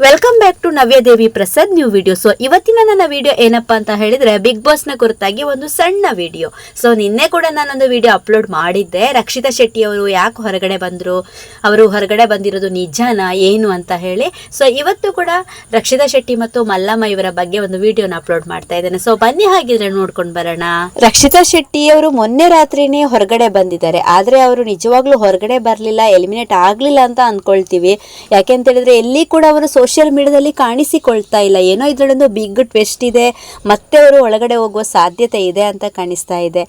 Welcome back to Navyadevi Prasad new video so ಇವತ್ತಿನ ನನ್ನ video ಏನಪ್ಪಾ ಅಂತ ಹೇಳಿದ್ರೆ ಬಿಗ್ ಬಾಸ್ನ ಕುರಿತಾಗಿ ಒಂದು ಸಣ್ಣ ವಿಡಿಯೋ ಸೊ ನಿನ್ನೆ ಕೂಡ ನಾನೊಂದು ವಿಡಿಯೋ ಅಪ್ಲೋಡ್ ಮಾಡಿದ್ದೆ. ರಕ್ಷಿತಾ ಶೆಟ್ಟಿ ಅವರು ಯಾಕೆ ಹೊರಗಡೆ ಬಂದ್ರು? ಅವರು ಹೊರಗಡೆ ಬಂದಿರೋದು ನಿಜಾನ? ಏನು ಅಂತ ಹೇಳಿ. ಸೊ ಇವತ್ತು ಕೂಡ ರಕ್ಷಿತಾ ಶೆಟ್ಟಿ ಮತ್ತು ಮಲ್ಲಮ್ಮ ಇವರ ಬಗ್ಗೆ ಒಂದು ವಿಡಿಯೋನ ಅಪ್ಲೋಡ್ ಮಾಡ್ತಾ ಇದ್ದೇನೆ. ಸೊ ಬನ್ನಿ ಹಾಗಿದ್ರೆ ನೋಡ್ಕೊಂಡು ಬರೋಣ. ರಕ್ಷಿತಾ ಶೆಟ್ಟಿ ಅವರು ಮೊನ್ನೆ ರಾತ್ರಿನೇ ಹೊರಗಡೆ ಬಂದಿದ್ದಾರೆ. ಆದ್ರೆ ಅವರು ನಿಜವಾಗ್ಲೂ ಹೊರಗಡೆ ಬರಲಿಲ್ಲ ಎಲಿಮಿನೇಟ್ ಆಗ್ಲಿಲ್ಲ ಅಂತ ಅನ್ಕೊಳ್ತೀವಿ ಯಾಕೆಂತ ಹೇಳಿದ್ರೆ, ಎಲ್ಲಿ ಕೂಡ ಅವರು ಸೋಷಿಯಲ್ ಮೀಡಿಯಾದಲ್ಲಿ ಕಾಣಿಸಿಕೊಳ್ತಾ ಇಲ್ಲ. ಏನೋ ಇದರಲ್ಲೊಂದು ಬಿಗ್ ಟ್ವೆಸ್ಟ್ ಇದೆ, ಮತ್ತೆ ಅವರು ಒಳಗಡೆ ಹೋಗುವ ಸಾಧ್ಯತೆ ಇದೆ ಅಂತ ಕಾಣಿಸ್ತಾ ಇದೆ.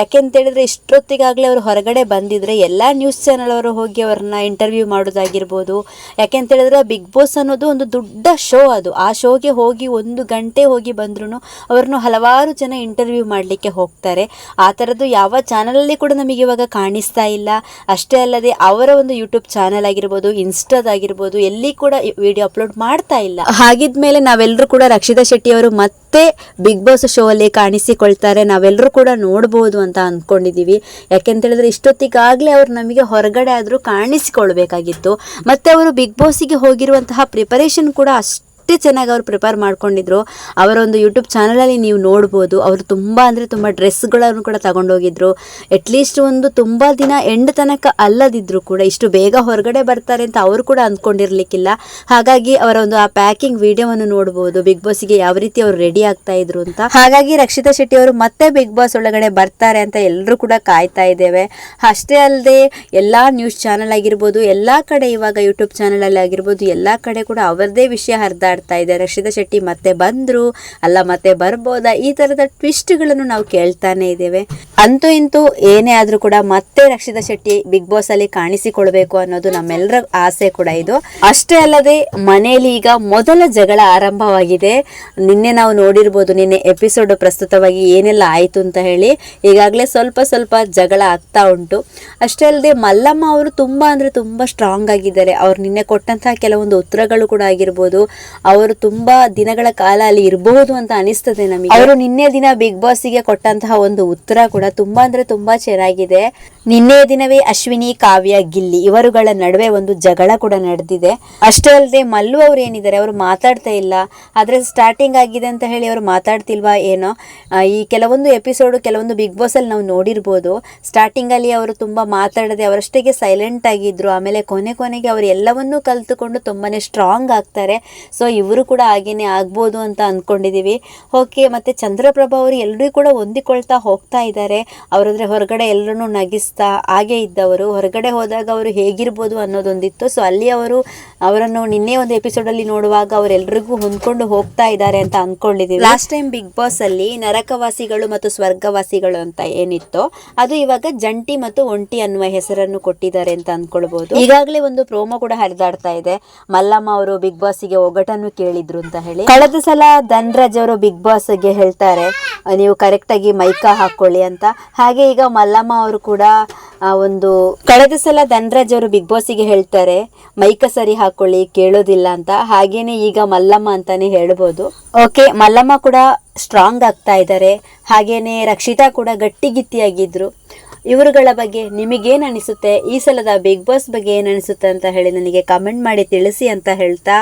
ಯಾಕೆ ಯಾಕೆಂತ ಹೇಳಿದ್ರೆ ಇಷ್ಟೊತ್ತಿಗಾಗಲೇ ಅವರು ಹೊರಗಡೆ ಬಂದಿದ್ರೆ ಎಲ್ಲ ನ್ಯೂಸ್ ಚಾನಲ್ ಅವರು ಹೋಗಿ ಅವ್ರನ್ನ ಇಂಟರ್ವ್ಯೂ ಮಾಡೋದಾಗಿರ್ಬೋದು. ಯಾಕೆಂತ ಹೇಳಿದ್ರೆ ಬಿಗ್ ಬಾಸ್ ಅನ್ನೋದು ಒಂದು ದೊಡ್ಡ ಶೋ ಅದು. ಆ ಶೋಗೆ ಹೋಗಿ ಒಂದು ಗಂಟೆ ಹೋಗಿ ಬಂದ್ರೂ ಅವ್ರನ್ನು ಹಲವಾರು ಜನ ಇಂಟರ್ವ್ಯೂ ಮಾಡಲಿಕ್ಕೆ ಹೋಗ್ತಾರೆ. ಆ ಥರದ್ದು ಯಾವ ಚಾನಲಲ್ಲಿ ಕೂಡ ನಮಗೆ ಇವಾಗ ಕಾಣಿಸ್ತಾ ಇಲ್ಲ. ಅಷ್ಟೇ ಅಲ್ಲದೆ ಅವರ ಒಂದು ಯೂಟ್ಯೂಬ್ ಚಾನಲ್ ಆಗಿರ್ಬೋದು ಇನ್ಸ್ಟಾದಾಗಿರ್ಬೋದು ಎಲ್ಲಿ ಕೂಡ ವಿಡಿಯೋ ಅಪ್ಲೋಡ್ ಮಾಡ್ತಾ ಇಲ್ಲ. ಹಾಗಿದ್ಮೇಲೆ ನಾವೆಲ್ಲರೂ ಕೂಡ ರಕ್ಷಿತಾ ಶೆಟ್ಟಿ ಅವರು ಮತ್ತೆ ಬಿಗ್ ಬಾಸ್ ಶೋ ಅಲ್ಲಿ ಕಾಣಿಸಿಕೊಳ್ತಾರೆ. ನಾವೆಲ್ಲರೂ ಕೂಡ ನೋಡ್ಬೋದು ಅಂತ ಅಂದ್ಕೊಂಡಿದ್ದೀವಿ ಯಾಕೆಂತ ಹೇಳಿದ್ರೆ ಇಷ್ಟೊತ್ತಿಗಾಗಲೇ ಅವರು ನಮಗೆ ಹೊರಗಡೆ ಆದರೂ ಕಾಣಿಸಿಕೊಳ್ಬೇಕಾಗಿತ್ತು. ಮತ್ತೆ ಅವರು ಬಿಗ್ ಬಾಸಿಗೆ ಹೋಗಿರುವಂತಹ ಪ್ರಿಪರೇಷನ್ ಕೂಡ ಅಷ್ಟು ಅಷ್ಟೇ ಚೆನ್ನಾಗಿ ಅವ್ರು ಪ್ರಿಪೇರ್ ಮಾಡ್ಕೊಂಡಿದ್ರು. ಅವರ ಒಂದು ಯೂಟ್ಯೂಬ್ ಚಾನಲಲ್ಲಿ ನೀವು ನೋಡ್ಬೋದು. ಅವರು ತುಂಬ ಅಂದರೆ ತುಂಬ ಡ್ರೆಸ್ಗಳನ್ನು ಕೂಡ ತಗೊಂಡೋಗಿದ್ರು. ಅಟ್ಲೀಸ್ಟ್ ಒಂದು ತುಂಬ ದಿನ ಎಂಡ್ ತನಕ ಅಲ್ಲದಿದ್ರು ಕೂಡ, ಇಷ್ಟು ಬೇಗ ಹೊರಗಡೆ ಬರ್ತಾರೆ ಅಂತ ಅವರು ಕೂಡ ಅಂದ್ಕೊಂಡಿರಲಿಕ್ಕಿಲ್ಲ. ಹಾಗಾಗಿ ಅವರ ಒಂದು ಆ ಪ್ಯಾಕಿಂಗ್ ವಿಡಿಯೋವನ್ನು ನೋಡ್ಬೋದು. ಬಿಗ್ ಬಾಸ್ಗೆ ಯಾವ ರೀತಿ ಅವರು ರೆಡಿ ಆಗ್ತಾ ಇದ್ರು ಅಂತ. ಹಾಗಾಗಿ ರಕ್ಷಿತಾ ಶೆಟ್ಟಿ ಅವರು ಮತ್ತೆ ಬಿಗ್ ಬಾಸ್ ಒಳಗಡೆ ಬರ್ತಾರೆ ಅಂತ ಎಲ್ಲರೂ ಕೂಡ ಕಾಯ್ತಾ ಇದ್ದೇವೆ. ಅಷ್ಟೇ ಅಲ್ಲದೆ ಎಲ್ಲ ನ್ಯೂಸ್ ಚಾನಲ್ ಆಗಿರ್ಬೋದು, ಎಲ್ಲ ಕಡೆ ಇವಾಗ ಯೂಟ್ಯೂಬ್ ಚಾನಲಲ್ಲಿ ಆಗಿರ್ಬೋದು, ಎಲ್ಲ ಕಡೆ ಕೂಡ ಅವರದೇ ವಿಷಯ ಹರಿದಾಡ್ತಾ ಇದೆ ರಕ್ಷಿತಾ ಶೆಟ್ಟಿ ಮತ್ತೆ ಬಂದ್ರು. ಅಲ್ಲ, ಮತ್ತೆ ಬರ್ಬೋದಾ? ಈ ತರದ ಟ್ವಿಸ್ಟ್ಗಳನ್ನು ನಾವು ಕೇಳ್ತಾನೆ ಇದ್ದೇವೆ. ಅಂತೂ ಇಂತೂ ಏನೇ ಆದ್ರೂ ಕೂಡ ಮತ್ತೆ ರಕ್ಷಿತಾ ಶೆಟ್ಟಿ ಬಿಗ್ ಬಾಸ್ ಅಲ್ಲಿ ಕಾಣಿಸಿಕೊಳ್ಬೇಕು ಅನ್ನೋದು ನಮ್ಮೆಲ್ಲರ ಆಸೆ ಕೂಡ ಇದು. ಅಷ್ಟೇ ಅಲ್ಲದೆ ಮನೆಯಲ್ಲಿ ಈಗ ಮೊದಲ ಜಗಳ ಆರಂಭವಾಗಿದೆ. ನಿನ್ನೆ ನಾವು ನೋಡಿರ್ಬೋದು, ನಿನ್ನೆ ಎಪಿಸೋಡ್ ಪ್ರಸ್ತುತವಾಗಿ ಏನೆಲ್ಲ ಆಯ್ತು ಅಂತ ಹೇಳಿ. ಈಗಾಗಲೇ ಸ್ವಲ್ಪ ಸ್ವಲ್ಪ ಜಗಳ ಆಗ್ತಾ ಉಂಟು. ಅಷ್ಟೇ ಅಲ್ಲದೆ, ಮಲ್ಲಮ್ಮ ಅವರು ತುಂಬಾ ಅಂದ್ರೆ ತುಂಬಾ ಸ್ಟ್ರಾಂಗ್ ಆಗಿದ್ದಾರೆ. ಅವ್ರು ನಿನ್ನೆ ಕೊಟ್ಟಂತಹ ಕೆಲವೊಂದು ಉತ್ತರಗಳು ಕೂಡ ಆಗಿರ್ಬೋದು. ಅವರು ತುಂಬಾ ದಿನಗಳ ಕಾಲ ಅಲ್ಲಿ ಇರಬಹುದು ಅಂತ ಅನಿಸ್ತದೆ ನಮಗೆ. ಅವರು ನಿನ್ನೆ ದಿನ ಬಿಗ್ ಬಾಸ್ಗೆ ಕೊಟ್ಟಂತಹ ಒಂದು ಉತ್ತರ ಕೂಡ ತುಂಬಾ ಅಂದ್ರೆ ತುಂಬಾ ಚೆನ್ನಾಗಿದೆ. ನಿನ್ನೆ ದಿನವೇ ಅಶ್ವಿನಿ, ಕಾವ್ಯ, ಗಿಲ್ಲಿ ಇವರುಗಳ ನಡುವೆ ಒಂದು ಜಗಳ ಕೂಡ ನಡೆದಿದೆ. ಅಷ್ಟೇ ಅಲ್ಲದೆ ಮಲ್ಲು ಅವ್ರು ಏನಿದ್ದಾರೆ ಅವರು ಮಾತಾಡ್ತಾ ಇಲ್ಲ. ಆದ್ರೆ ಸ್ಟಾರ್ಟಿಂಗ್ ಆಗಿದೆ ಅಂತ ಹೇಳಿ ಅವರು ಮಾತಾಡ್ತಿಲ್ವಾ ಏನೋ? ಈ ಕೆಲವೊಂದು ಎಪಿಸೋಡ್ ಕೆಲವೊಂದು ಬಿಗ್ ಬಾಸ್ ಅಲ್ಲಿ ನಾವು ನೋಡಿರ್ಬೋದು. ಸ್ಟಾರ್ಟಿಂಗ್ ಅಲ್ಲಿ ಅವರು ತುಂಬಾ ಮಾತಾಡದೆ ಅವರಷ್ಟೇ ಸೈಲೆಂಟ್ ಆಗಿದ್ರು. ಆಮೇಲೆ ಕೊನೆ ಕೊನೆಗೆ ಅವರು ಎಲ್ಲವನ್ನೂ ಕಲ್ತುಕೊಂಡು ತುಂಬಾನೇ ಸ್ಟ್ರಾಂಗ್ ಆಗ್ತಾರೆ. ಸೊ ಇವರು ಕೂಡ ಹಾಗೇನೆ ಆಗ್ಬೋದು ಅಂತ ಅಂದ್ಕೊಂಡಿದ್ದೀವಿ ಓಕೆ ಮತ್ತೆ ಚಂದ್ರಪ್ರಭಾ ಅವರು ಎಲ್ಲರಿಗೂ ಕೂಡ ಹೊಂದಿಕೊಳ್ತಾ ಹೋಗ್ತಾ ಇದ್ದಾರೆ. ಅವರಂದರೆ ಹೊರಗಡೆ ಎಲ್ಲರನ್ನೂ ನಗಿಸ್ತಾ ಹಾಗೆ ಇದ್ದವರು. ಹೊರಗಡೆ ಹೋದಾಗ ಅವರು ಹೇಗಿರ್ಬೋದು ಅನ್ನೋದೊಂದಿತ್ತು. ಸೊ ಅಲ್ಲಿ ಅವರು ಅವರನ್ನು ನಿನ್ನೆ ಒಂದು ಎಪಿಸೋಡಲ್ಲಿ ನೋಡುವಾಗ ಅವರೆಲ್ಲರಿಗೂ ಹೊಂದ್ಕೊಂಡು ಹೋಗ್ತಾ ಇದ್ದಾರೆ ಅಂತ ಅಂದ್ಕೊಂಡಿದ್ದೀವಿ ಲಾಸ್ಟ್ ಟೈಮ್ ಬಿಗ್ ಬಾಸ್ ಅಲ್ಲಿ ನರಕವಾಸಿಗಳು ಮತ್ತು ಸ್ವರ್ಗವಾಸಿಗಳು ಅಂತ ಏನಿತ್ತು ಅದು ಇವಾಗ ಜಂಟಿ ಮತ್ತು ಒಂಟಿ ಅನ್ನುವ ಹೆಸರನ್ನು ಕೊಟ್ಟಿದ್ದಾರೆ ಅಂತ ಅಂದ್ಕೊಳ್ಬಹುದು ಈಗಾಗಲೇ ಒಂದು ಪ್ರೋಮೋ ಕೂಡ ಹರಿದಾಡ್ತಾ ಇದೆ. ಮಲ್ಲಮ್ಮ ಅವರು ಬಿಗ್ ಬಾಸ್ಗೆ ಒಗಟನ್ನು ಕೇಳಿದ್ರು ಅಂತ ಹೇಳಿ. ಕಳೆದ ಸಲ ಧನ್ರಾಜ್ ಅವರು ಬಿಗ್ ಬಾಸ್ಗೆ ಹೇಳ್ತಾರೆ ನೀವು ಕರೆಕ್ಟ್ ಆಗಿ ಮೈಕ ಹಾಕೊಳ್ಳಿ ಅಂತ. ಹಾಗೆ ಈಗ ಮಲ್ಲಮ್ಮ ಅವರು ಕೂಡ ಒಂದು ಕಳೆದ ಸಲ ಧನ್ರಾಜ್ ಅವರು ಬಿಗ್ ಬಾಸ್ಗೆ ಹೇಳ್ತಾರೆ ಮೈಕ ಸರಿ ಹಾಕೊಳ್ಳಿ, ಕೇಳೋದಿಲ್ಲ ಅಂತ. ಹಾಗೇನೆ ಈಗ ಮಲ್ಲಮ್ಮ ಅಂತಾನೆ ಹೇಳ್ಬೋದು. ಓಕೆ ಮಲ್ಲಮ್ಮ ಕೂಡ ಸ್ಟ್ರಾಂಗ್ ಆಗ್ತಾ ಇದ್ದಾರೆ. ಹಾಗೇನೆ ರಕ್ಷಿತಾ ಕೂಡ ಗಟ್ಟಿಗಿತ್ತಿಯಾಗಿದ್ರು. ಇವರುಗಳ ಬಗ್ಗೆ ನಿಮಗೇನು ಅನಿಸುತ್ತೆ? ಈ ಸಲದ ಬಿಗ್ ಬಾಸ್ ಬಗ್ಗೆ ಏನು ಅನಿಸುತ್ತೆ ಅಂತ ಹೇಳಿ ನನಗೆ ಕಮೆಂಟ್ ಮಾಡಿ ತಿಳಿಸಿ ಅಂತ ಹೇಳ್ತಾ,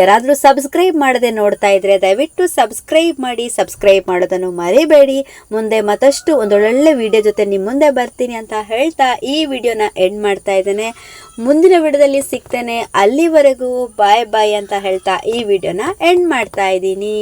ಯಾರಾದರೂ ಸಬ್ಸ್ಕ್ರೈಬ್ ಮಾಡದೆ ನೋಡ್ತಾ ಇದ್ರೆ ದಯವಿಟ್ಟು ಸಬ್ಸ್ಕ್ರೈಬ್ ಮಾಡಿ ಸಬ್ಸ್ಕ್ರೈಬ್ ಮಾಡೋದನ್ನು ಮರಿಬೇಡಿ. ಮುಂದೆ ಮತ್ತಷ್ಟು ಒಂದೊಳ್ಳೆ ವಿಡಿಯೋ ಜೊತೆ ನಿಮ್ಮ ಮುಂದೆ ಬರ್ತೀನಿ ಅಂತ ಹೇಳ್ತಾ ಈ ವಿಡಿಯೋನ ಎಂಡ್ ಮಾಡ್ತಾ ಇದ್ದೇನೆ. ಮುಂದಿನ ವಿಡಿಯೋದಲ್ಲಿ ಸಿಗ್ತೇನೆ. ಅಲ್ಲಿವರೆಗೂ ಬಾಯ್ ಬಾಯ್ ಅಂತ ಹೇಳ್ತಾ ಈ ವಿಡಿಯೋನ ಎಂಡ್ ಮಾಡ್ತಾ ಇದ್ದೀನಿ.